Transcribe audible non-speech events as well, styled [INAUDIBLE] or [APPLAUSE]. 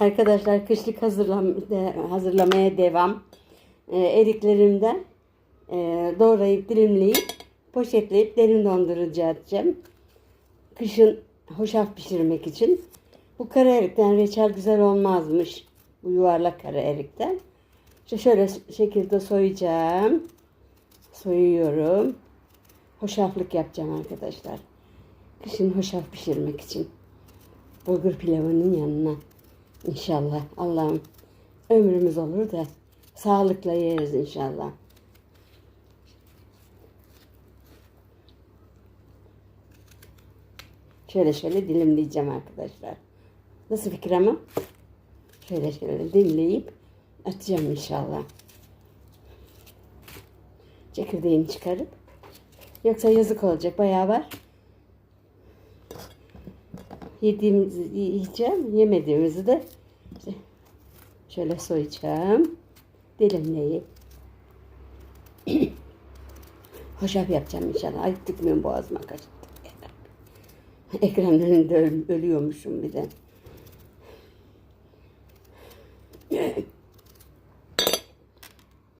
Arkadaşlar kışlık hazırlam de- hazırlamaya devam. Ee, eriklerimden e, doğrayıp dilimleyip poşetleyip derin dondurucuya atacağım. Kışın hoşaf pişirmek için. Bu kara erikten reçel güzel olmazmış. Bu yuvarlak kara erikten. İşte şöyle şekilde soyacağım. Soyuyorum. Hoşaflık yapacağım arkadaşlar. Kışın hoşaf pişirmek için. Bulgur pilavının yanına. İnşallah. Allah'ım ömrümüz olur da sağlıkla yeriz inşallah. Şöyle şöyle dilimleyeceğim arkadaşlar. Nasıl fikir ama? Şöyle şöyle dilimleyip atacağım inşallah. Çekirdeğini çıkarıp. Yoksa yazık olacak. Bayağı var. Yediğimizi yiyeceğim. Yemediğimizi de şöyle soyacağım. Dilimleyip. [CLEARS THROAT] Hoşaf yapacağım inşallah. Ay tıkmıyorum boğazıma kaçtı. Ekranın önünde öl- ölüyormuşum bir de.